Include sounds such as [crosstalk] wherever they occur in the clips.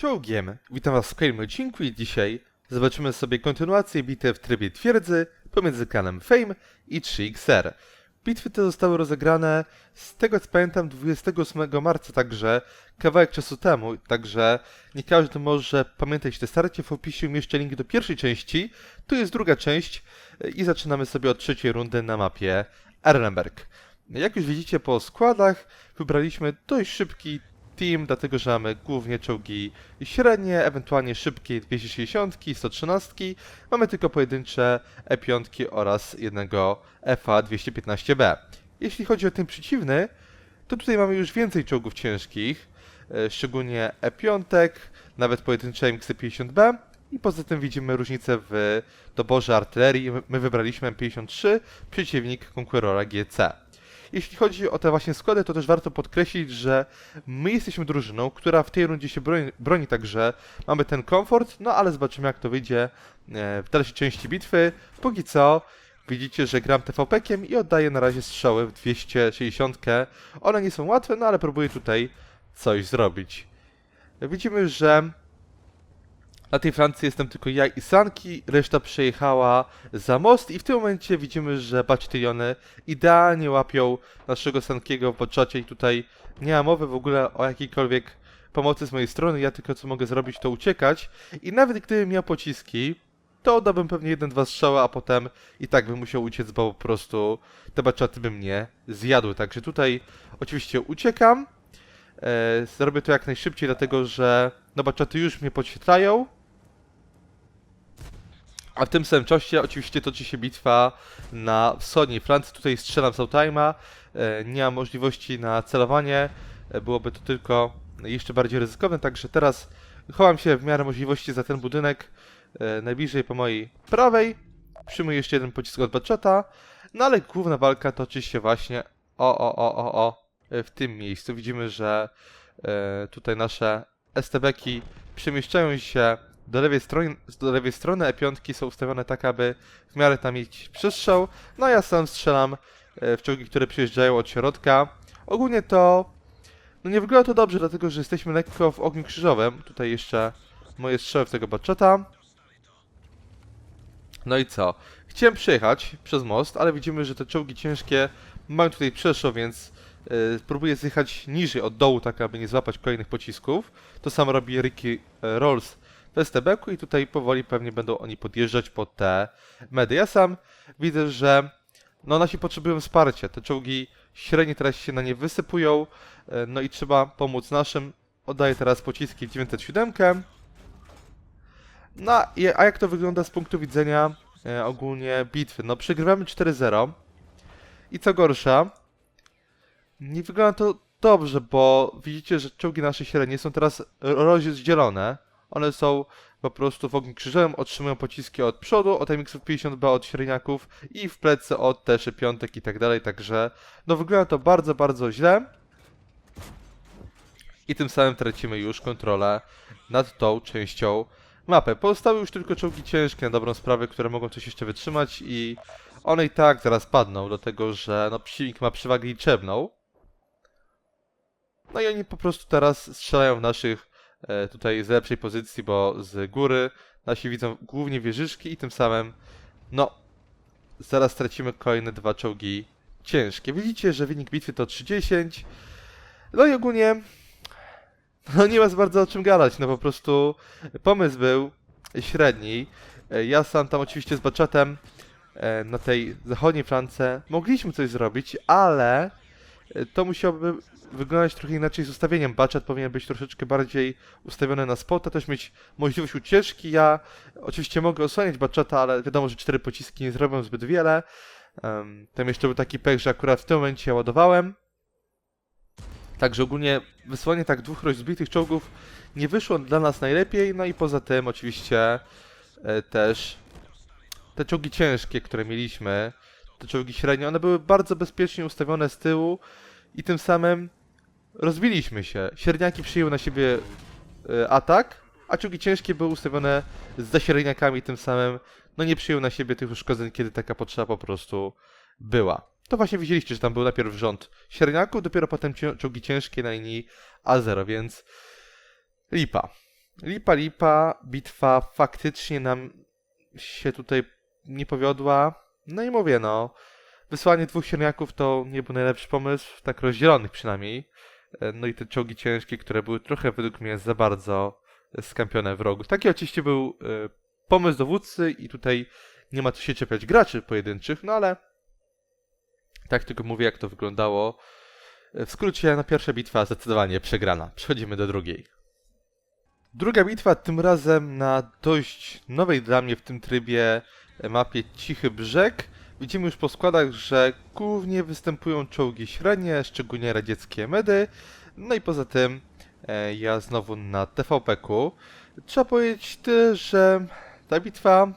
Czołgiem! Witam was w kolejnym odcinku i dzisiaj zobaczymy sobie kontynuację bitew w trybie twierdzy pomiędzy klanem Fame i 3XR. Bitwy te zostały rozegrane z tego co pamiętam 28 marca, także kawałek czasu temu, także nie każdy może pamiętać te starcie. W opisie umieszczę link do pierwszej części, tu jest druga część i zaczynamy sobie od trzeciej rundy na mapie Erlenberg. Jak już widzicie po składach, wybraliśmy dość szybki team, dlatego że mamy głównie czołgi średnie, ewentualnie szybkie 260, 113. Mamy tylko pojedyncze E5 oraz jednego FA 215B. Jeśli chodzi o ten przeciwny, to tutaj mamy już więcej czołgów ciężkich, e, szczególnie E5, nawet pojedyncze MX-50B. I poza tym widzimy różnicę w doborze artylerii. My- My wybraliśmy M53, przeciwnik Conquerora GC. Jeśli chodzi o te właśnie składy, to też warto podkreślić, że my jesteśmy drużyną, która w tej rundzie się broni, broni także mamy ten komfort, no ale zobaczymy jak to wyjdzie e, w dalszej części bitwy. Póki co widzicie, że gram TVP-kiem i oddaję na razie strzały w 260. One nie są łatwe, no ale próbuję tutaj coś zrobić. Widzimy, że na tej Francji jestem tylko ja i Sanki, reszta przejechała za most i w tym momencie widzimy, że batyliony idealnie łapią naszego Sankiego w boczacie i tutaj nie ma mowy w ogóle o jakiejkolwiek pomocy z mojej strony, ja tylko co mogę zrobić to uciekać. I nawet gdybym miał pociski, to oddałbym pewnie jeden, dwa strzały, a potem i tak bym musiał uciec, bo po prostu te baczaty by mnie zjadły, także tutaj oczywiście uciekam, e, zrobię to jak najszybciej, dlatego że no baczaty już mnie podświetlają, a w tym samym czasie oczywiście toczy się bitwa na wschodniej Francji. Tutaj strzelam z Outima. E, nie mam możliwości na celowanie. E, byłoby to tylko jeszcze bardziej ryzykowne, także teraz chowam się w miarę możliwości za ten budynek e, najbliżej po mojej prawej. Przyjmuję jeszcze jeden pocisk od Batchata. No ale główna walka toczy się właśnie o, o, o, o, o w tym miejscu. Widzimy, że tutaj nasze STB-ki przemieszczają się do lewej strony, do lewej strony E5 są ustawione tak, aby w miarę tam mieć przestrzał. No ja sam strzelam e, w czołgi, które przyjeżdżają od środka. Ogólnie to no nie wygląda to dobrze, dlatego że jesteśmy lekko w ogniu krzyżowym. Tutaj jeszcze moje strzały w tego baczota. No i co? Chciałem przejechać przez most, ale widzimy, że te czołgi ciężkie mają tutaj przestrzał, więc e, próbuję zjechać niżej od dołu, tak aby nie złapać kolejnych pocisków. To samo robi Ricky e, Rolls w STB-ku i tutaj powoli pewnie będą oni podjeżdżać pod te medy. Ja sam widzę, że no nasi potrzebują wsparcia. Te czołgi średnie teraz się na nie wysypują, e, no i trzeba pomóc naszym. Oddaję teraz pociski w 907. No a jak to wygląda z punktu widzenia e, ogólnie bitwy? No przegrywamy 4-0 i co gorsza, nie wygląda to dobrze, bo widzicie, że czołgi nasze średnie są teraz rozdzielone. One są po prostu w ogniu krzyżowym, otrzymują pociski od przodu, od MX-ów 50B, od średniaków i w plecy od teszy piątek i tak dalej, także no wygląda to bardzo, bardzo źle. I tym samym tracimy już kontrolę nad tą częścią mapy. Pozostały już tylko czołgi ciężkie na dobrą sprawę, które mogą coś jeszcze wytrzymać i one i tak zaraz padną, dlatego że no, przeciwnik ma przewagę liczebną. No i oni po prostu teraz strzelają w naszych tutaj z lepszej pozycji, bo z góry nasi widzą głównie wieżyczki i tym samym no zaraz stracimy kolejne dwa czołgi ciężkie. Widzicie, że wynik bitwy to 3-10. No i ogólnie no nie ma bardzo o czym gadać, no po prostu pomysł był średni. E, Ja sam tam oczywiście z Baczatem e, na tej zachodniej flance mogliśmy coś zrobić, ale e, to musiałoby wyglądać trochę inaczej z ustawieniem. Baczat powinien być troszeczkę bardziej ustawiony na spota, też mieć możliwość ucieczki. Ja oczywiście mogę osłaniać Baczata, ale wiadomo, że cztery pociski nie zrobią zbyt wiele. Um, tam jeszcze był taki pech, że akurat w tym momencie ja ładowałem. Także ogólnie wysłanie tak dwóch rozbitych czołgów nie wyszło dla nas najlepiej, no i poza tym oczywiście e, też te czołgi ciężkie, które mieliśmy, te czołgi średnie, one były bardzo bezpiecznie ustawione z tyłu i tym samym rozbiliśmy się. Średniaki przyjęły na siebie e, atak, a czołgi ciężkie były ustawione za średniakami, tym samym no nie przyjęły na siebie tych uszkodzeń, kiedy taka potrzeba po prostu była. To właśnie widzieliście, że tam był najpierw rząd średniaków, dopiero potem czołgi ciężkie na linii A0, więc lipa. lipa lipa, bitwa faktycznie nam się tutaj nie powiodła. No i mówię, no, wysłanie dwóch sierniaków to nie był najlepszy pomysł, tak rozdzielonych przynajmniej. E, No i te czołgi ciężkie, które były trochę według mnie za bardzo skampione w rogu. Taki oczywiście był e, pomysł dowódcy i tutaj nie ma co się czepiać graczy pojedynczych, no ale tak tylko mówię, jak to wyglądało. E, W skrócie, no pierwsza bitwa zdecydowanie przegrana. Przechodzimy do drugiej. Druga bitwa, tym razem na dość nowej dla mnie w tym trybie mapie Cichy Brzeg. Widzimy już po składach, że głównie występują czołgi średnie, szczególnie radzieckie medy. No i poza tym e, ja znowu na TVP-ku. Trzeba powiedzieć też, że ta bitwa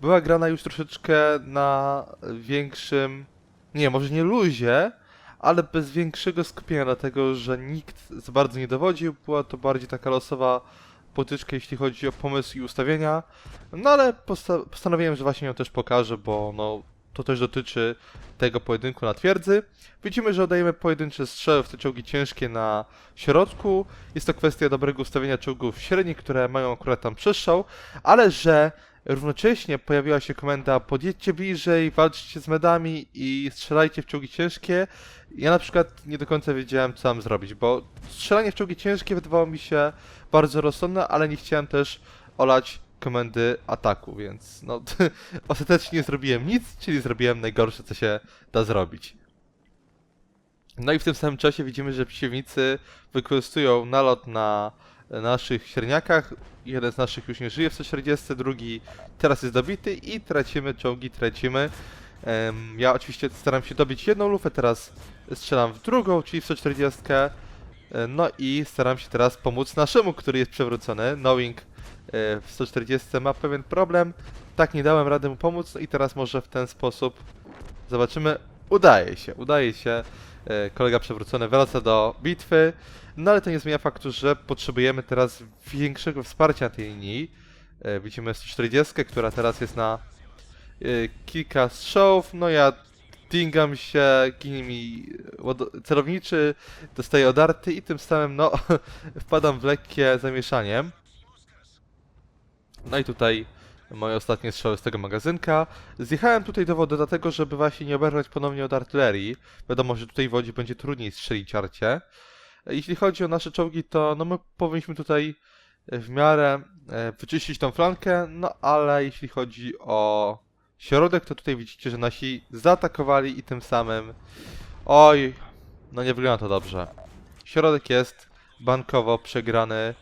była grana już troszeczkę na większym, nie, może nie luzie, ale bez większego skupienia, dlatego że nikt za bardzo nie dowodził. Była to bardziej taka losowa potyczka, jeśli chodzi o pomysł i ustawienia. No ale posta- postanowiłem, że właśnie ją też pokażę, bo no, to też dotyczy tego pojedynku na twierdzy. Widzimy, że oddajemy pojedyncze strzały w te czołgi ciężkie na środku. Jest to kwestia dobrego ustawienia czołgów średnich, które mają akurat tam przestrzał, ale że równocześnie pojawiła się komenda podjedźcie bliżej, walczcie z medami i strzelajcie w czołgi ciężkie. Ja na przykład nie do końca wiedziałem, co mam zrobić, bo strzelanie w czołgi ciężkie wydawało mi się bardzo rozsądne, ale nie chciałem też olać komendy ataku, więc no [laughs] ostatecznie nie zrobiłem nic, czyli zrobiłem najgorsze, co się da zrobić. No i w tym samym czasie widzimy, że przeciwnicy wykorzystują nalot na naszych średniakach. Jeden z naszych już nie żyje w 140, drugi teraz jest dobity i tracimy czołgi, tracimy. Ja oczywiście staram się dobić jedną lufę, teraz strzelam w drugą, czyli w 140. E, No i staram się teraz pomóc naszemu, który jest przewrócony. Knowing w 140 ma pewien problem. Tak nie dałem rady mu pomóc, no i teraz może w ten sposób zobaczymy. Udaje się, udaje się. E, Kolega przewrócony wraca do bitwy. No ale to nie zmienia faktu, że potrzebujemy teraz większego wsparcia tej linii. E, Widzimy 140, która teraz jest na e, kilka strzałów. No ja dingam się, ginie mi celowniczy, dostaję odarty i tym samym no [laughs] wpadam w lekkie zamieszanie. No i tutaj moje ostatnie strzały z tego magazynka. Zjechałem tutaj do wody dlatego, żeby właśnie nie oberwać ponownie od artylerii. Wiadomo, że tutaj w wodzie będzie trudniej strzelić arcie. Jeśli chodzi o nasze czołgi, to no my powinniśmy tutaj w miarę e, wyczyścić tą flankę, no ale jeśli chodzi o środek, to tutaj widzicie, że nasi zaatakowali i tym samym... Oj, no nie wygląda to dobrze. Środek jest bankowo przegrany.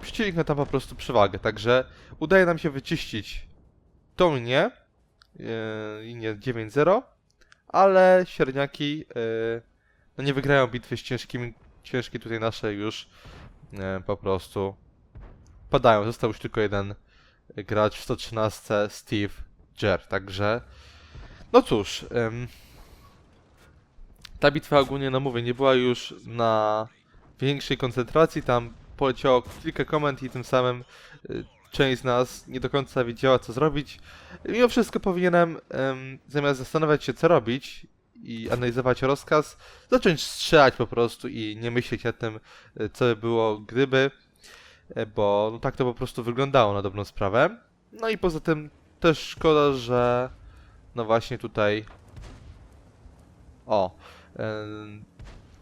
Przeciwnik ma tam po prostu przewagę, także udaje nam się wyczyścić tą linię, yy, linię 9-0, ale średniaki yy, no nie wygrają bitwy z ciężkimi, ciężkie tutaj nasze już yy, po prostu padają. Został już tylko jeden gracz w 113, Steve Jer, także no cóż, ta bitwa ogólnie, no mówię, nie była już na większej koncentracji, tam poleciało kilka komend i tym samym y, część z nas nie do końca wiedziała co zrobić. Mimo wszystko powinienem em, zamiast zastanawiać się co robić i analizować rozkaz, zacząć strzelać po prostu i nie myśleć o tym y, co by było gdyby, e, bo no, tak to po prostu wyglądało na dobrą sprawę. No i poza tym też szkoda, że no właśnie tutaj o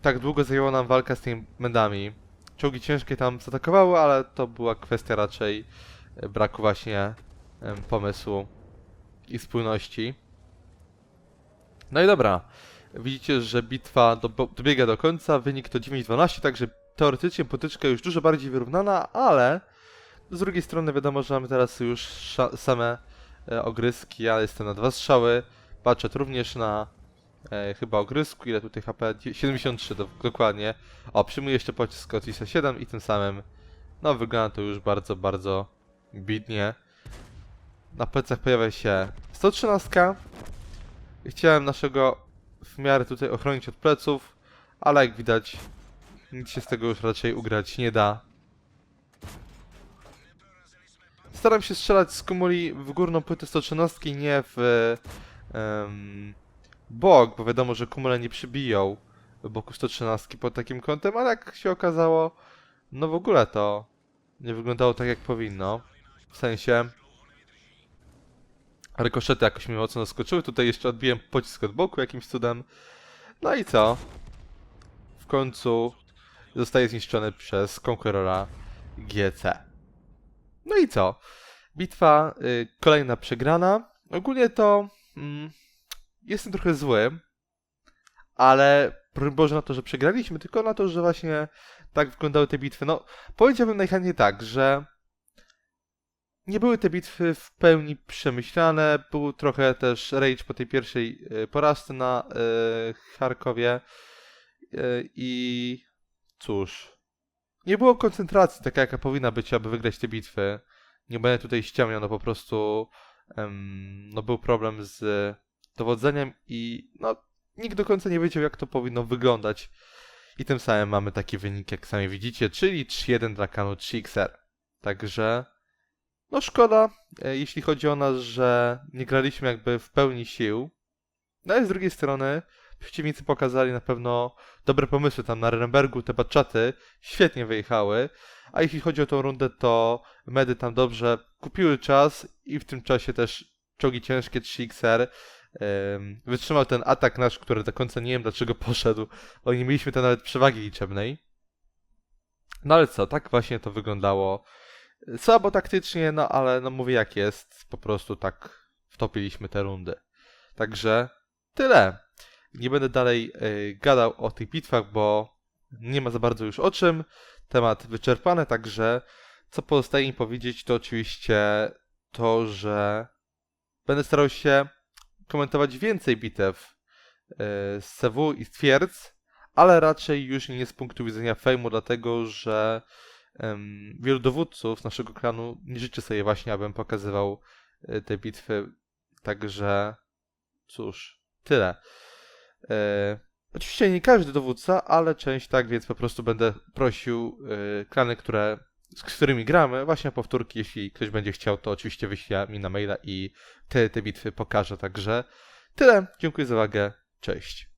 tak długo zajęła nam walka z tymi mendami. Czołgi ciężkie tam zaatakowały, ale to była kwestia raczej e, braku właśnie em, pomysłu i spójności. No i dobra. Widzicie, że bitwa do, dobiega do końca, wynik to 9-12, także teoretycznie potyczka już dużo bardziej wyrównana, ale z drugiej strony wiadomo, że mamy teraz już same e, ogryski, ja jestem na dwa strzały, Patchet również na e, chyba ogrysku, ile tutaj HP? Dzie- 73 do, dokładnie. O, przyjmuję jeszcze pocisk od ISA 7 i tym samym, no wygląda to już bardzo, bardzo bidnie. Na plecach pojawia się 113. Chciałem naszego w miarę tutaj ochronić od pleców, ale jak widać nic się z tego już raczej ugrać nie da. Staram się strzelać z kumuli w górną płytę 113, nie w em, bok, bo wiadomo, że kumule nie przybiją boku 113 pod takim kątem, ale jak się okazało, no w ogóle to nie wyglądało tak jak powinno. W sensie rykoszety jakoś mnie mocno zaskoczyły. Tutaj jeszcze odbiłem pocisk od boku jakimś cudem. No i co? W końcu zostaje zniszczony przez Conquerora GC. No i co? Bitwa y, kolejna przegrana. Ogólnie to mm, jestem trochę zły, ale broń Boże na to, że przegraliśmy, tylko na to, że właśnie tak wyglądały te bitwy. No, powiedziałbym najchętniej tak, że nie były te bitwy w pełni przemyślane. Był trochę też rage po tej pierwszej y, porażce na y, Charkowie. Y, I cóż, nie było koncentracji taka, jaka powinna być, aby wygrać te bitwy. Nie będę tutaj ściemniał, no po prostu em, no był problem z dowodzeniem i no nikt do końca nie wiedział, jak to powinno wyglądać. I tym samym mamy taki wynik, jak sami widzicie, czyli 3-1 dla Kanu 3XR. Także, no szkoda, e, jeśli chodzi o nas, że nie graliśmy jakby w pełni sił. No ale z drugiej strony, przeciwnicy pokazali na pewno dobre pomysły tam na Renbergu, te batczaty świetnie wyjechały. A jeśli chodzi o tą rundę, to medy tam dobrze kupiły czas i w tym czasie też czołgi ciężkie 3XR em, wytrzymał ten atak nasz, który do końca nie wiem dlaczego poszedł, bo nie mieliśmy tam nawet przewagi liczebnej. No ale co, tak właśnie to wyglądało. Słabo taktycznie, no ale no mówię jak jest, po prostu tak wtopiliśmy te rundy. Także tyle. Nie będę dalej y, gadał o tych bitwach, bo nie ma za bardzo już o czym. Temat wyczerpany, także co pozostaje mi powiedzieć, to oczywiście to, że będę starał się komentować więcej bitew y, z CW i twierdz, ale raczej już nie z punktu widzenia fejmu, dlatego że em, wielu dowódców naszego klanu nie życzy sobie właśnie, abym pokazywał y, te bitwy. Także cóż, tyle. E, oczywiście nie każdy dowódca, ale część tak, więc po prostu będę prosił e, klany, które, z którymi gramy, właśnie powtórki. Jeśli ktoś będzie chciał, to oczywiście wyśle mi na maila i te, te bitwy pokażę. Także tyle. Dziękuję za uwagę. Cześć.